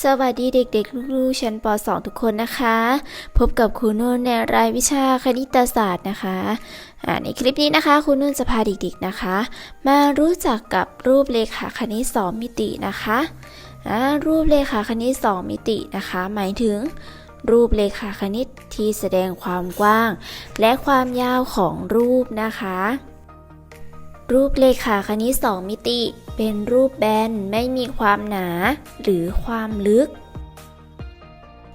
สวัสดีเด็กๆ ลูกๆ ชั้นป .2 ทุกคนนะคะ พบกับครูนุ่นในรายวิชาคณิตศาสตร์นะคะในคลิปนี้นะคะครูนุ่นจะพาเด็กๆนะคะ มารู้จักกับรูปเลขาคณิต2มิตินะคะอ่ารูปเลขาคณิต2มิตินะคะ หมายถึง รูปเลขาคณิตที่แสดงความกว้าง และความยาวของรูปนะคะ รูปเลขาคณิต2มิติ เป็นรูปแบนไม่มีความหนาหรือความลึก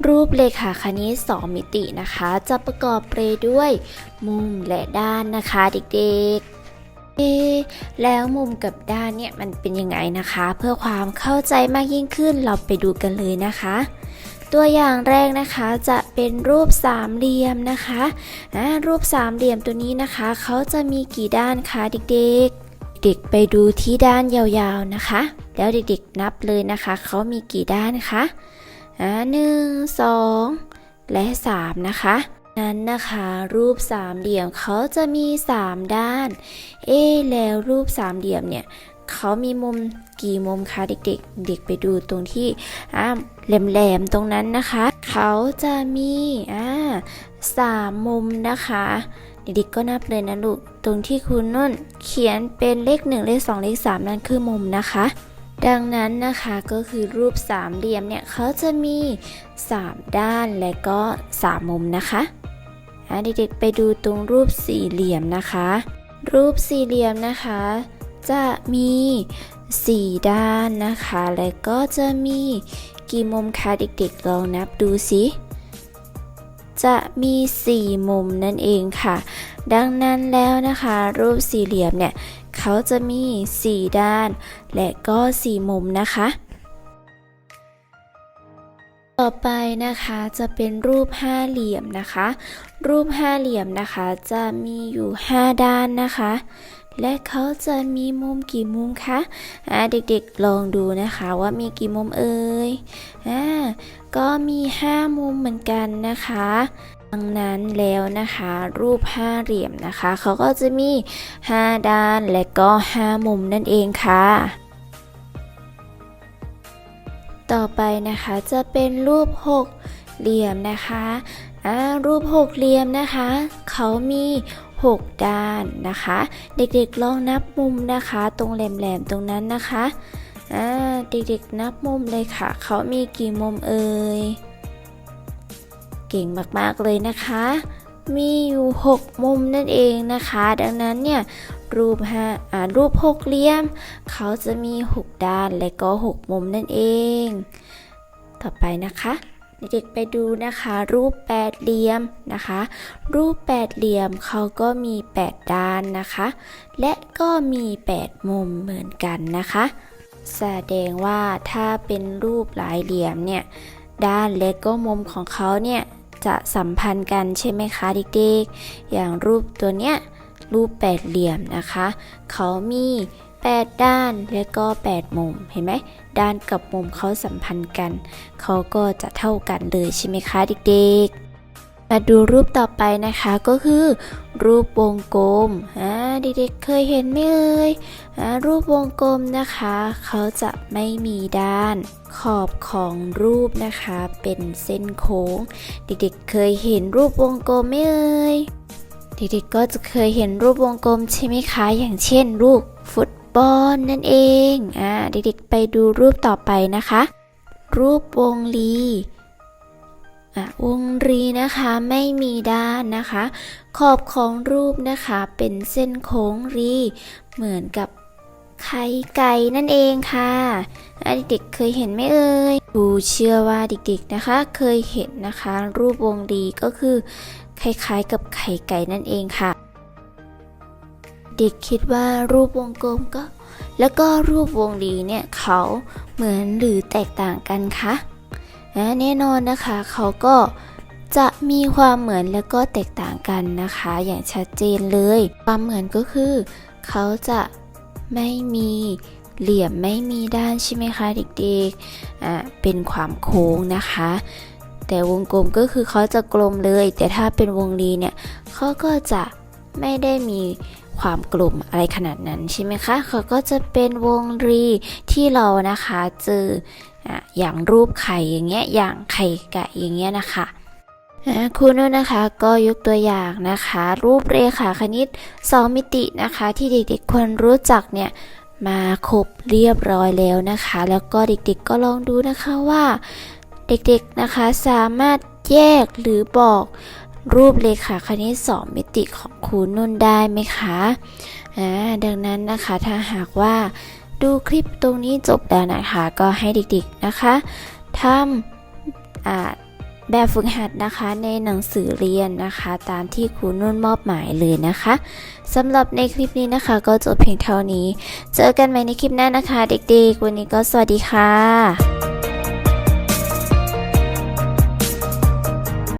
รูปเลขาคณิต 2 มิตินะคะ จะประกอบไปด้วย มุมและด้านนะคะเด็กๆเอแล้วมุมกับด้านเนี่ยมันเป็นยังไงนะคะ เพื่อความเข้าใจมากยิ่งขึ้นเราไปดูกันเลยนะคะ ตัวอย่างแรกนะคะจะเป็นรูปสามเหลี่ยมนะคะรูปสามเหลี่ยมตัวนี้นะคะเขาจะมีกี่ด้านคะเด็กๆ ด็กไปดูที่ด้านยาวๆนะคะ แล้วเด็กๆนับเลยนะคะ เขามีกี่ด้านคะอ่าหนึ่งสองและสามนะคะ นั้นนะคะ รูปสามเหลี่ยมเขาจะมีสามด้าน เอ๊แล้วรูปสามเหลี่ยมเนี่ย เขามีมุมกี่มุมคะเด็กๆ เด็กไปดูตรงที่อ่าแหลมๆตรงนั้นนะคะ เขาจะมีอ่าสามมุมนะคะ เด็กๆก็นับเลยนะลูก ตรงที่คุณนุ่นเขียนเป็นเลข 1 เลข 2 เลข 3 นั่นคือมุมนะคะ ดังนั้นนะคะก็คือรูปสามเหลี่ยมเนี่ยเขาจะมี 3 ด้านและก็ 3 มุมนะคะอะเด็กๆไปดูตรงรูปสี่เหลี่ยมนะคะ รูปสี่เหลี่ยมนะคะ จะมี 4 ด้านนะคะ และก็จะมีกี่มุมคะเด็กๆลองนับดูสิจะมี 4 มุมนั่นเองค่ะ ดังนั้นแล้วนะคะ รูปสี่เหลี่ยมเนี่ย เขาจะมี 4 ด้าน และก็ 4 มุมนะคะ ต่อไปนะคะจะเป็นรูปห้าเหลี่ยมนะคะ รูปห้าเหลี่ยมนะคะจะมีอยู่ 5 ด้านนะคะ และเขาจะมีมุมกี่มุมคะอ่าเด็กๆลองดูนะคะว่ามีกี่มุมเอ่ยอ่าก็มี 5 มุมเหมือนกันนะคะดังนั้นแล้วนะคะรูปห้าเหลี่ยมนะคะเขาก็จะมี 5 ด้านและก็ 5 มุมนั่นเองค่ะต่อไปนะคะจะเป็นรูปหกเหลี่ยมนะคะอ่ารูปหกเหลี่ยมนะคะ เขามี 6 ด้านนะคะ เด็กๆลองนับมุมนะคะ ตรงแหลมๆตรงนั้นนะคะเด็กๆนับมุมเลยค่ะ เขามีกี่มุมเอ่ยเก่งมากๆเลยนะคะ มีอยู่ 6 มุมนั่นเองนะคะ ดังนั้นเนี่ยรูปห้าอ่ารูปหกเหลี่ยม เขาจะมี 6 ด้านและก็ 6 มุมนั่นเอง ต่อไปนะคะ เด็กๆไปดูนะคะ รูปแปดเหลี่ยมนะคะ รูปแปดเหลี่ยมเขาก็มี 8 ด้านนะคะ และก็มี 8 มุมเหมือนกันนะคะ แสดงว่าถ้าเป็นรูปหลายเหลี่ยมเนี่ยด้านและก็มุมของเขาเนี่ยจะสัมพันธ์กันใช่ไหมคะเด็กๆ อย่างรูปตัวเนี้ยรูปแปดเหลี่ยมนะคะ เขามี 8 ด้านและก็ 8 มุมเห็นไหมด้านกับมุมเขาสัมพันธ์กันเขาก็จะเท่ากันเลยใช่ไหมคะเด็กๆ มาดูรูปต่อไปนะคะก็คือ รูปวงกลมอ่าเด็กๆเคยเห็นไหมเอ่ยอ่ารูปวงกลมนะคะเขาจะไม่มีด้านขอบของรูปนะคะเป็นเส้นโค้ง เด็กๆเคยเห็นรูปวงกลมไหมเอ่ยเด็กๆก็จะเคยเห็นรูปวงกลมใช่ไหมคะ อย่างเช่นรูป บอลนั่นเองอ่าเด็กๆไปดูรูปต่อไปนะคะ รูปวงรีอะวงรีนะคะไม่มีด้านนะคะ ขอบของรูปนะคะเป็นเส้นโค้งรี เหมือนกับไข่ไก่นั่นเองค่ะเด็กๆเคยเห็นไหมเอ่ยครูเชื่อว่าเด็กๆนะคะ เคยเห็นนะคะ รูปวงรีก็คือคล้ายๆกับไข่ไก่นั่นเองค่ะ ด็กคิดว่ารูปวงกลมก็ แล้วก็รูปวงรีเนี่ยเขาเหมือนหรือแตกต่างกันคะแน่นอนนะคะเขาก็จะมีความเหมือนแล้วก็แตกต่างกันนะคะ อย่างชัดเจนเลย ความเหมือนก็คือ เขาจะไม่มีเหลี่ยมไม่มีด้านใช่ไหมคะเด็กๆอ่าเป็นความโค้งนะคะ แต่วงกลมก็คือเขาจะกลมเลย แต่ถ้าเป็นวงรีเนี่ยเขาก็จะไม่ได้มี ความกลุ่มอะไรขนาดนั้นใช่ไหมคะเขาก็จะเป็นวงรีที่เรานะคะเจออย่างรูปไข่อย่างเงี้ยอย่างไข่ไก่อย่างเงี้ยนะคะอะครูนุ่นนะคะก็ยกตัวอย่างนะคะ รูปเรขาคณิต 2 มิตินะคะ ที่เด็กๆควรรู้จักเนี่ยมาครบเรียบร้อยแล้วนะคะ แล้วก็เด็กๆก็ลองดูนะคะว่า เด็กๆนะคะสามารถแยกหรือบอก รูปเลขาคณิต2มิติของครูนุ่นได้ไหมคะอ่าดังนั้นนะคะถ้าหากว่าดูคลิปตรงนี้จบแล้วนะคะ ก็ให้เด็กๆนะคะทำแบบฝึกหัดนะคะในหนังสือเรียนนะคะ ตามที่ครูนุ่นมอบหมายเลยนะคะสำหรับในคลิปนี้นะคะ ก็จบเพียงเท่านี้ เจอกันใหม่ในคลิปหน้านะคะ เด็กๆ วันนี้ก็สวัสดีค่ะ